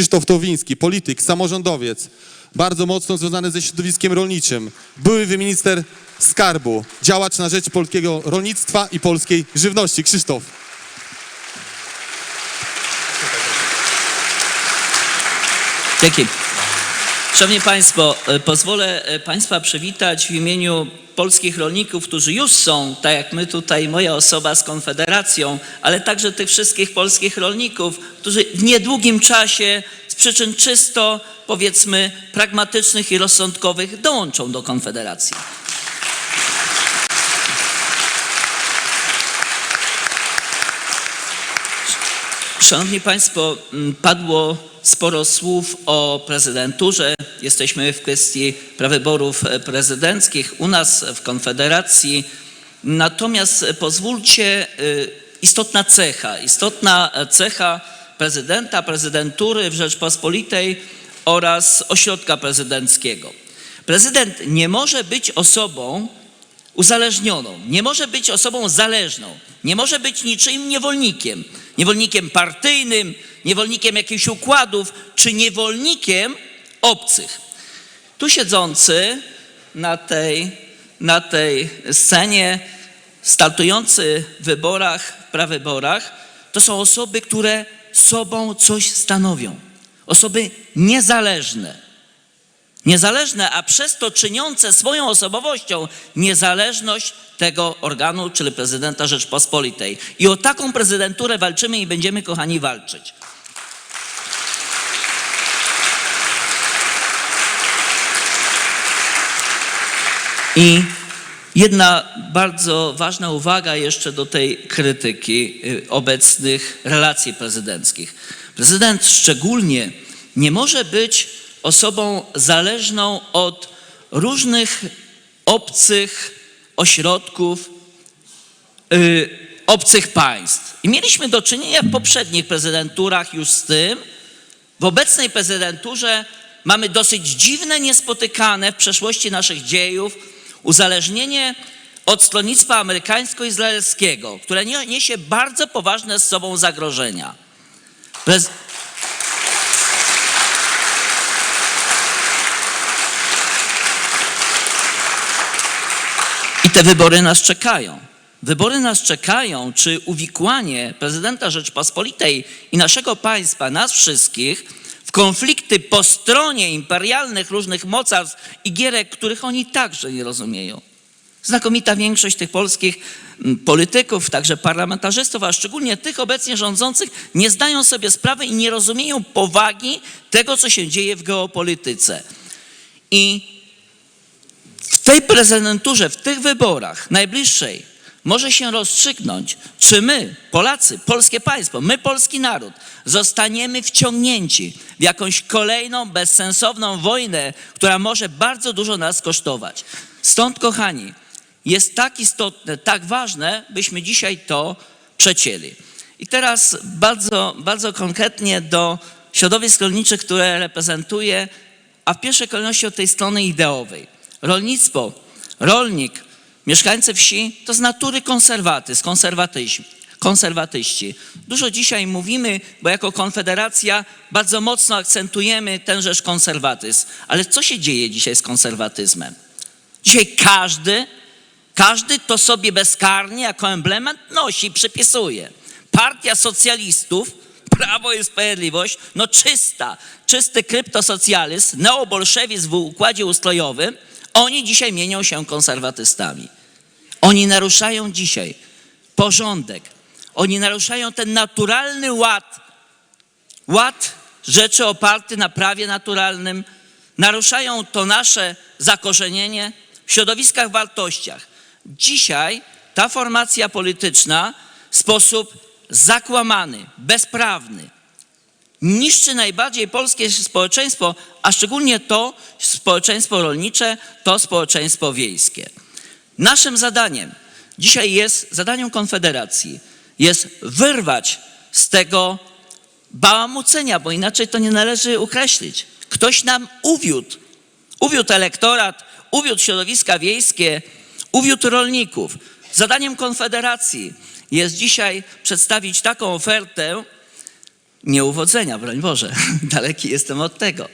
Krzysztof Towiński, polityk, samorządowiec, bardzo mocno związany ze środowiskiem rolniczym, były minister skarbu, działacz na rzecz polskiego rolnictwa i polskiej żywności. Krzysztof. Dzięki. Szanowni Państwo, e, pozwolę e, Państwa przywitać w imieniu polskich rolników, którzy już są, tak jak my tutaj, moja osoba z Konfederacją, ale także tych wszystkich polskich rolników, którzy w niedługim czasie z przyczyn czysto, powiedzmy, pragmatycznych i rozsądkowych dołączą do Konfederacji. Szanowni Państwo, m, padło sporo słów o prezydenturze. Jesteśmy w kwestii prawyborów prezydenckich u nas w Konfederacji. Natomiast pozwólcie, e, istotna cecha, istotna cecha prezydenta, prezydentury w Rzeczpospolitej oraz ośrodka prezydenckiego. Prezydent nie może być osobą, uzależnioną, nie może być osobą zależną, nie może być niczyim niewolnikiem, niewolnikiem partyjnym, niewolnikiem jakichś układów, czy niewolnikiem obcych. Tu siedzący na tej, na tej scenie, startujący w wyborach, prawyborach, to są osoby, które sobą coś stanowią. Osoby niezależne niezależne, a przez to czyniące swoją osobowością niezależność tego organu, czyli prezydenta Rzeczpospolitej. I o taką prezydenturę walczymy i będziemy, kochani, walczyć. I jedna bardzo ważna uwaga jeszcze do tej krytyki y, obecnych relacji prezydenckich. Prezydent szczególnie nie może być osobą zależną od różnych obcych ośrodków, y, obcych państw. I mieliśmy do czynienia w poprzednich prezydenturach już z tym. W obecnej prezydenturze mamy dosyć dziwne, niespotykane w przeszłości naszych dziejów uzależnienie od stronnictwa amerykańsko-izraelskiego, które nie- niesie bardzo poważne z sobą zagrożenia. Prez- te wybory nas czekają. Wybory nas czekają, czy uwikłanie prezydenta Rzeczpospolitej i naszego państwa, nas wszystkich, w konflikty po stronie imperialnych różnych mocarstw i gierek, których oni także nie rozumieją. Znakomita większość tych polskich mm, polityków, także parlamentarzystów, a szczególnie tych obecnie rządzących, nie zdają sobie sprawy i nie rozumieją powagi tego, co się dzieje w geopolityce. I w tej prezydenturze, w tych wyborach najbliższej może się rozstrzygnąć, czy my, Polacy, polskie państwo, my, polski naród, zostaniemy wciągnięci w jakąś kolejną bezsensowną wojnę, która może bardzo dużo nas kosztować. Stąd, kochani, jest tak istotne, tak ważne, byśmy dzisiaj to przecięli. I teraz bardzo, bardzo konkretnie do środowisk rolniczych, które reprezentuję, a w pierwszej kolejności od tej strony ideowej. Rolnictwo, rolnik, mieszkańcy wsi to z natury konserwatyzm, konserwatyzm, konserwatyści. Dużo dzisiaj mówimy, bo jako Konfederacja bardzo mocno akcentujemy tenżeż konserwatyzm. Ale co się dzieje dzisiaj z konserwatyzmem? Dzisiaj każdy, każdy to sobie bezkarnie jako emblemat nosi, przypisuje. Partia socjalistów, Prawo i Sprawiedliwość, no czysta, czysty kryptosocjalizm, neobolszewizm w układzie ustrojowym, oni dzisiaj mienią się konserwatystami. Oni naruszają dzisiaj porządek. Oni naruszają ten naturalny ład, ład rzeczy oparty na prawie naturalnym, naruszają to nasze zakorzenienie w środowiskach, wartościach. Dzisiaj ta formacja polityczna w sposób zakłamany, bezprawny, niszczy najbardziej polskie społeczeństwo, a szczególnie to społeczeństwo rolnicze, to społeczeństwo wiejskie. Naszym zadaniem dzisiaj jest, zadaniem Konfederacji jest wyrwać z tego bałamucenia, bo inaczej to nie należy określić. Ktoś nam uwiódł, uwiódł elektorat, uwiódł środowiska wiejskie, uwiódł rolników. Zadaniem Konfederacji jest dzisiaj przedstawić taką ofertę, nieuwodzenia, broń Boże, daleki jestem od tego.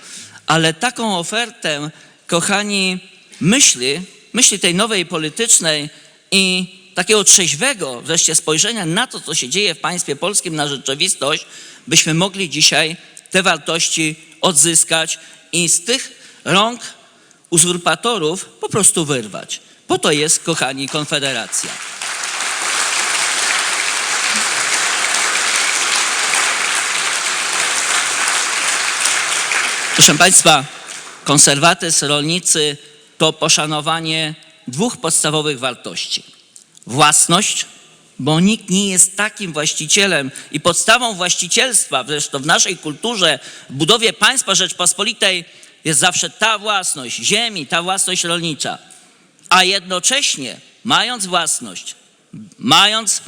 Ale taką ofertę, kochani, myśli, myśli tej nowej politycznej i takiego trzeźwego wreszcie spojrzenia na to, co się dzieje w państwie polskim, na rzeczywistość, byśmy mogli dzisiaj te wartości odzyskać i z tych rąk uzurpatorów po prostu wyrwać. Po to jest, kochani, Konfederacja. Proszę Państwa, konserwatyzm, rolnicy to poszanowanie dwóch podstawowych wartości. Własność, bo nikt nie jest takim właścicielem i podstawą właścicielstwa, zresztą w naszej kulturze, w budowie państwa Rzeczpospolitej jest zawsze ta własność ziemi, ta własność rolnicza. A jednocześnie, mając własność, mając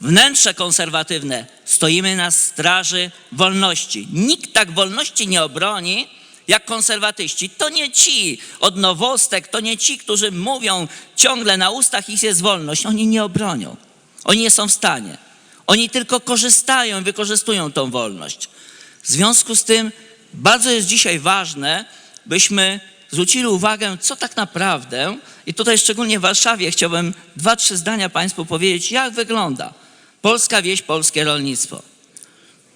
wnętrze konserwatywne, stoimy na straży wolności. Nikt tak wolności nie obroni jak konserwatyści. To nie ci od nowostek, to nie ci, którzy mówią ciągle na ustach, ich jest wolność. Oni nie obronią. Oni nie są w stanie. Oni tylko korzystają i wykorzystują tą wolność. W związku z tym bardzo jest dzisiaj ważne, byśmy zwrócili uwagę, co tak naprawdę, i tutaj szczególnie w Warszawie chciałbym dwa, trzy zdania Państwu powiedzieć, jak wygląda polska wieś, polskie rolnictwo.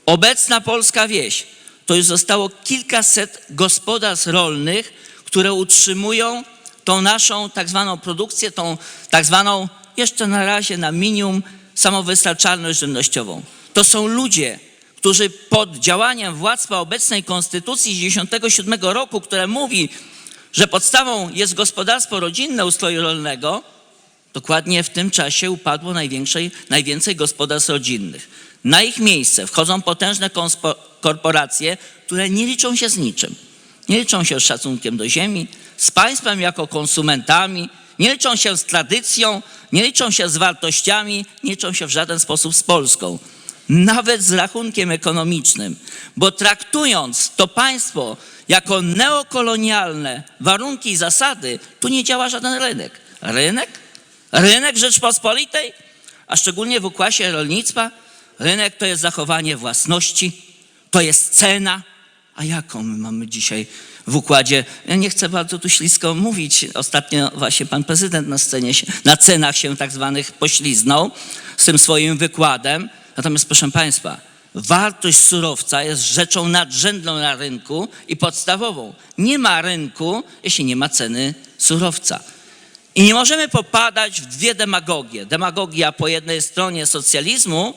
Obecna polska wieś to już zostało kilkaset gospodarstw rolnych, które utrzymują tą naszą tak zwaną produkcję, tą tak zwaną jeszcze na razie na minimum samowystarczalność żywnościową. To są ludzie, którzy pod działaniem władztwa obecnej konstytucji z 97 roku, które mówi, że podstawą jest gospodarstwo rodzinne ustroju rolnego, Dokładnie w tym czasie upadło najwięcej gospodarstw rodzinnych. Na ich miejsce wchodzą potężne korporacje, które nie liczą się z niczym. Nie liczą się z szacunkiem do ziemi, z państwem jako konsumentami, nie liczą się z tradycją, nie liczą się z wartościami, nie liczą się w żaden sposób z Polską. Nawet z rachunkiem ekonomicznym, bo traktując to państwo jako neokolonialne warunki i zasady, tu nie działa żaden rynek. Rynek Rynek Rzeczpospolitej, a szczególnie w układzie rolnictwa, rynek to jest zachowanie własności, to jest cena. A jaką my mamy dzisiaj w układzie? Ja nie chcę bardzo tu ślisko mówić. Ostatnio właśnie pan prezydent na scenie, się, na cenach się tak zwanych pośliznął z tym swoim wykładem. Natomiast proszę państwa, wartość surowca jest rzeczą nadrzędną na rynku i podstawową. Nie ma rynku, jeśli nie ma ceny surowca. I nie możemy popadać w dwie demagogie. Demagogia po jednej stronie socjalizmu,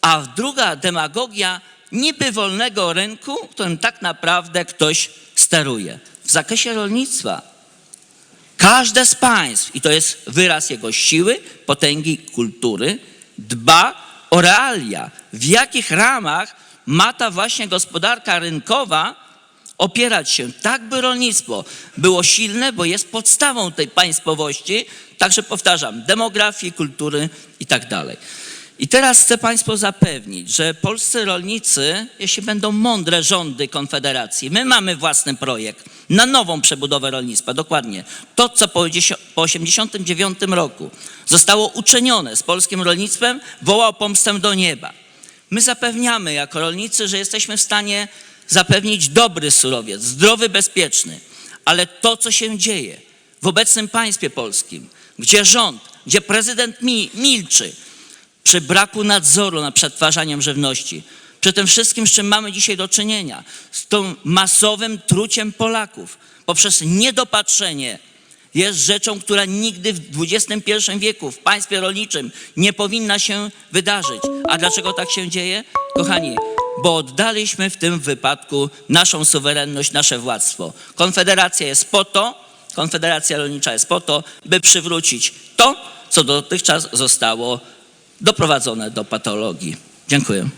a druga demagogia niby wolnego rynku, którym tak naprawdę ktoś steruje. W zakresie rolnictwa każde z państw, i to jest wyraz jego siły, potęgi, kultury, dba o realia, w jakich ramach ma ta właśnie gospodarka rynkowa opierać się tak, by rolnictwo było silne, bo jest podstawą tej państwowości, także powtarzam, demografii, kultury i tak dalej. I teraz chcę Państwu zapewnić, że polscy rolnicy, jeśli będą mądre rządy Konfederacji, my mamy własny projekt na nową przebudowę rolnictwa, dokładnie. To, co po 1989 roku zostało uczynione z polskim rolnictwem, woła o pomstę do nieba. My zapewniamy jako rolnicy, że jesteśmy w stanie zapewnić dobry surowiec, zdrowy, bezpieczny. Ale to, co się dzieje w obecnym państwie polskim, gdzie rząd, gdzie prezydent mi, milczy przy braku nadzoru nad przetwarzaniem żywności, przy tym wszystkim, z czym mamy dzisiaj do czynienia, z tą masowym truciem Polaków poprzez niedopatrzenie, jest rzeczą, która nigdy w XXI wieku w państwie rolniczym nie powinna się wydarzyć. A dlaczego tak się dzieje? Kochani, bo oddaliśmy w tym wypadku naszą suwerenność, nasze władztwo. Konfederacja jest po to, Konfederacja Rolnicza jest po to, by przywrócić to, co dotychczas zostało doprowadzone do patologii. Dziękuję.